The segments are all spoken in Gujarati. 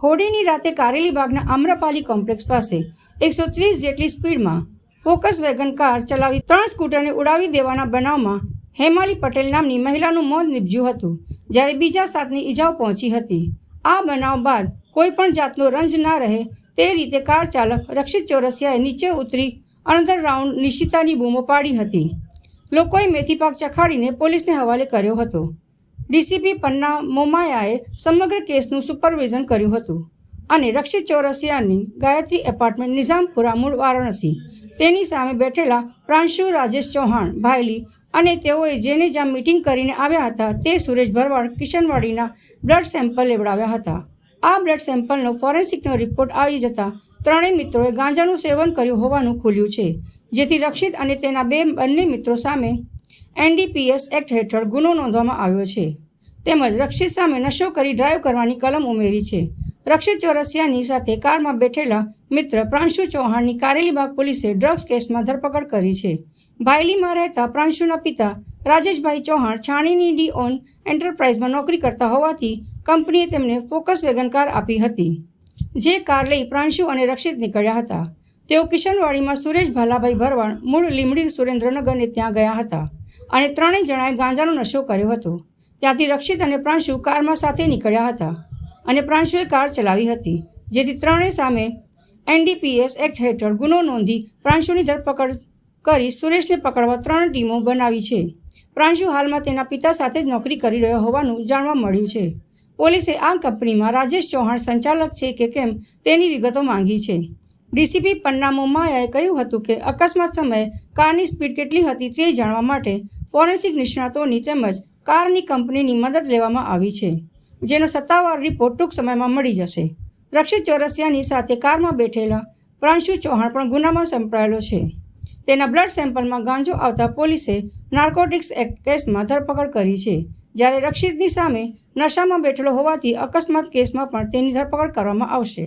હોળીની રાતે કારેલી બાગના આમ્રપાલી કોમ્પ્લેક્સ પાસે એકસો ત્રીસ જેટલી સ્પીડમાં ફોકસ વેગન કાર ચલાવી ત્રણ સ્કૂટરને ઉડાવી દેવાના બનાવમાં હેમાલી પટેલ નામની મહિલાનું મોત નીપજ્યું હતું, જ્યારે બીજા સાતની ઈજાઓ પહોંચી હતી. આ બનાવ બાદ કોઈ પણ જાતનો રંજ ના રહે તે રીતે કાર ચાલક રક્ષિત ચોરસિયાએ નીચે ઉતરી અનધર રાઉન્ડ નિશિતાની બૂમો પાડી હતી. લોકોએ મેથીપાક ચખાડીને પોલીસને હવાલે કર્યો હતો. ડીસીપી પન્ના મોમાયાએ સમગ્ર કેસનું સુપરવિઝન કર્યું હતું અને રક્ષિત ચોરસિયાની ગાયત્રી એપાર્ટમેન્ટ નિઝામપુરા મૂળ વારાણસી. તેની સામે બેઠેલા પ્રાંશુ રાજેશ ચૌહાણ, ભાયલી અને તેઓએ જેને જ્યાં મીટિંગ કરીને આવ્યા હતા તે સુરેશ ભરવાડ, કિશનવાડીના બ્લડ સેમ્પલ લેવડાવ્યા હતા. આ બ્લડ સેમ્પલનો ફોરેન્સિકનો રિપોર્ટ આવી જતાં ત્રણેય મિત્રોએ ગાંજાનું સેવન કર્યું હોવાનું ખુલ્યું છે, જેથી રક્ષિત અને તેના બે બંને મિત્રો સામે એનડીપીએસ એક્ટ હેઠળ ગુનો નોંધવામાં આવ્યો છે. તેમજ રક્ષિત સામે નશો કરી ડ્રાઈવ કરવાની કલમ ઉમેરી છે. રક્ષિત ચોરસિયાની સાથે કારમાં બેઠેલા મિત્ર પ્રાંશુ ચૌહાણની કારેલીબાગ પોલીસે ડ્રગ્સ કેસમાં ધરપકડ કરી છે. ભાયલીમાં રહેતા પ્રાંશુના પિતા રાજેશભાઈ ચૌહાણ છાણીની ડી ઓન એન્ટરપ્રાઇઝમાં નોકરી કરતા હોવાથી કંપનીએ તેમને ફોકસ વેગન કાર આપી હતી. જે કાર લઈ પ્રાંશુ અને રક્ષિત નીકળ્યા હતા. તેઓ કિશનવાડીમાં સુરેશ ભાલાભાઈ ભરવાડ, મૂળ લીમડી સુરેન્દ્રનગરને ત્યાં ગયા હતા અને ત્રણેય જણાએ ગાંજાનો નશો કર્યો હતો. ત્યાંથી રક્ષિત અને પ્રાંશુ કારમાં સાથે નીકળ્યા હતા અને પ્રાંશુએ કાર ચલાવી હતી, જેથી ત્રણેય સામે એનડીપીએસ એક્ટ હેઠળ ગુનો નોંધી પ્રાંશુની ધરપકડ કરી સુરેશને પકડવા ત્રણ ટીમો બનાવી છે. પ્રાંશુ હાલમાં તેના પિતા સાથે જ નોકરી કરી રહ્યો હોવાનું જાણવા મળ્યું છે. પોલીસે આ કંપનીમાં રાજેશ ચૌહાણ સંચાલક છે કે કેમ તેની વિગતો માંગી છે. ડીસીપી પન્ના મોમાયાએ કહ્યું હતું કે અકસ્માત સમયે કારની સ્પીડ કેટલી હતી તે જાણવા માટે ફોરેન્સિક નિષ્ણાતોની તેમજ કારની કંપનીની મદદ લેવામાં આવી છે, જેનો સત્તાવાર રિપોર્ટ ટૂંક સમયમાં મળી જશે. રક્ષિત ચોરસિયાની સાથે કારમાં બેઠેલા પ્રાંશુ ચૌહાણ પણ ગુનામાં સંપળાયેલો છે. તેના બ્લડ સેમ્પલમાં ગાંજો આવતા પોલીસે નાર્કોટિક્સ એક્ટ કેસમાં ધરપકડ કરી છે, જ્યારે રક્ષિતની સામે નશામાં બેઠેલો હોવાથી અકસ્માત કેસમાં પણ તેની ધરપકડ કરવામાં આવશે.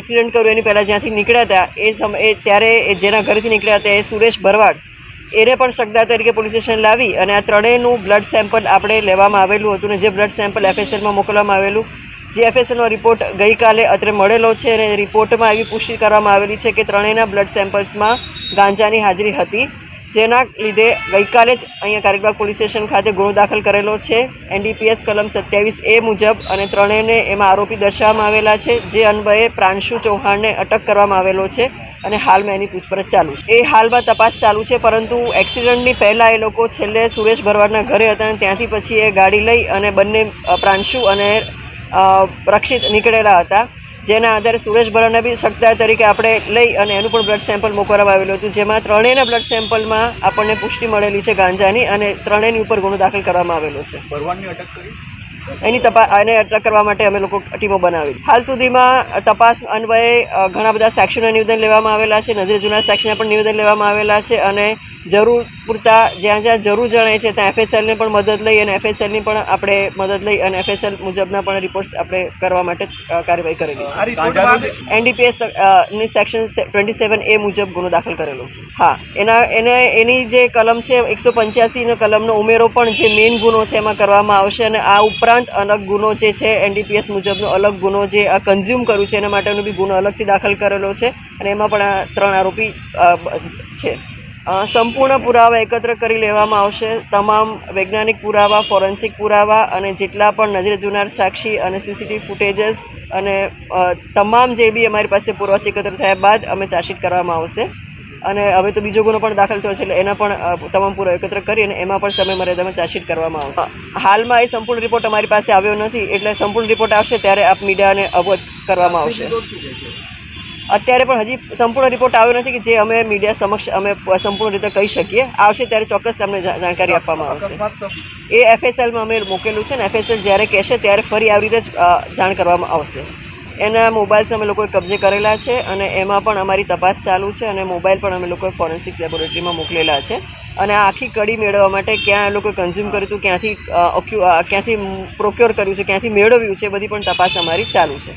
એક્સિડન્ટ કર્યું, એની પહેલાં જ્યાંથી નીકળ્યા હતા, એ સમયે ત્યારે જેના ઘરેથી નીકળ્યા હતા, એ સુરેશ ભરવાડ. એને પણ શકદાર તરીકે પોલીસ સ્ટેશન લાવી અને આ ત્રણેયનું બ્લડ સેમ્પલ આપણે લેવામાં આવેલું હતું ને જે બ્લડ સેમ્પલ એફએસએલમાં મોકલવામાં આવેલું. જે એફએસએલનો રિપોર્ટ ગઈકાલે અત્રે મળેલો છે અને રિપોર્ટમાં એવી પુષ્ટિ કરવામાં આવેલી છે કે ત્રણેયના બ્લડ સેમ્પલ્સમાં ગાંજાની હાજરી હતી. જેના લીધે ગઈકાલે જ અહીંયા કારેકબાગ પોલીસ સ્ટેશન ખાતે ગુનો દાખલ કરેલો છે. એનડીપીએસ કલમ સત્યાવીસ એ મુજબ અને ત્રણેયને એમાં આરોપી દર્શાવવામાં આવેલા છે, જે અન્વયે પ્રાંશુ ચૌહાણને અટક કરવામાં આવેલો છે અને હાલમાં એની પૂછપરછ ચાલુ છે. એ હાલમાં તપાસ ચાલુ છે, પરંતુ એક્સિડન્ટની પહેલાં એ લોકો છેલ્લે સુરેશ ભરવાડના ઘરે હતા અને ત્યાંથી પછી એ ગાડી લઈ અને બંને પ્રાંશુ અને રક્ષિત નીકળેલા હતા. જેના આધારે સુરેશ ભરવાડને બી સત્તા તરીકે આપણે લઈ અને એનું પણ બ્લડ સેમ્પલ મોકલવામાં આવેલું હતું, જેમાં ત્રણેયના બ્લડ સેમ્પલમાં આપણને પુષ્ટિ મળેલી છે ગાંજાની અને ત્રણેયની ઉપર ગુનો દાખલ કરવામાં આવેલો છે. ભરવાડની અટક કરી? એની તપાસ એને અટક કરવા માટે અમે લોકો ટીમો બનાવી હાલ સુધીમાં તપાસ અન્વયે ઘણા બધા સેક્શનના નિવેદન લેવામાં આવેલા છે. નજરે જૂના સેક્શનના પણ નિવેદન લેવામાં આવેલા છે અને જરૂર પૂરતા જ્યાં જ્યાં જરૂર જણાય છે ત્યાં એફએસએલને પણ મદદ લઈ અને એફએસએલની પણ આપણે મદદ લઈ અને એફએસએલ મુજબના પણ રિપોર્ટ્સ આપણે કરવા માટે કાર્યવાહી કરેલી છે. એનડીપીએસની સેક્શન ટ્વેન્ટી સેવન એ મુજબ ગુનો દાખલ કરેલો છે. હા એના એને એની જે કલમ છે એકસો પંચ્યાસીનો કલમનો ઉમેરો પણ જે મેઇન ગુનો છે એમાં કરવામાં આવશે અને આ ઉપરાંત અલગ ગુનો જે છે એનડીપીએસ મુજબનો અલગ ગુનો જે આ કન્ઝ્યુમ કર્યું છે, એના માટેનો બી ગુનો અલગથી દાખલ કરેલો છે અને એમાં પણ આ ત્રણ આરોપી છે. સંપૂર્ણ પુરાવા એકત્ર કરી લેવામાં આવશે. તમામ વૈજ્ઞાનિક પુરાવા, ફોરેન્સિક પુરાવા અને જેટલા પણ નજરે જોનાર સાક્ષી અને સીસીટીવી ફૂટેજીસ અને તમામ જે બી અમારી પાસે પુરાવા એકત્ર થયા બાદ અમે ચાર્જશીટ કરવામાં આવશે. અને હવે તો બીજો ગુનો પણ દાખલ થયો છે એટલે એના પણ તમામ પૂરો એકત્ર કરી અને એમાં પણ સમય મર્યાદામાં ચાર્જશીટ કરવામાં આવશે. હાલમાં એ સંપૂર્ણ રિપોર્ટ અમારી પાસે આવ્યો નથી એટલે સંપૂર્ણ રિપોર્ટ આવશે ત્યારે આપ મીડિયાને અવગત કરવામાં આવશે. અત્યારે પણ હજી સંપૂર્ણ રિપોર્ટ આવ્યો નથી કે જે અમે મીડિયા સમક્ષ અમે સંપૂર્ણ રીતે કહી શકીએ. આવશે ત્યારે ચોક્કસ તમને જાણકારી આપવામાં આવશે. એ એફએસએલમાં અમે મૂકેલું છે ને એફએસએલ જ્યારે કહેશે ત્યારે ફરી આવી રીતે જ જાણ કરવામાં આવશે. એના મોબાઈલ્સ અમે લોકોએ કબજે કરેલા છે અને એમાં પણ અમારી તપાસ ચાલુ છે અને મોબાઈલ પણ અમે લોકોએ ફોરેન્સિક લેબોરેટરીમાં મોકલેલા છે. અને આ આખી કડી મેળવવા માટે ક્યાં લોકોએ કન્ઝ્યુમ કર્યું હતું, ક્યાંથી ક્યાંથી પ્રોક્યોર કર્યું છે, ક્યાંથી મેળવ્યું છે બધી પણ તપાસ અમારી ચાલુ છે.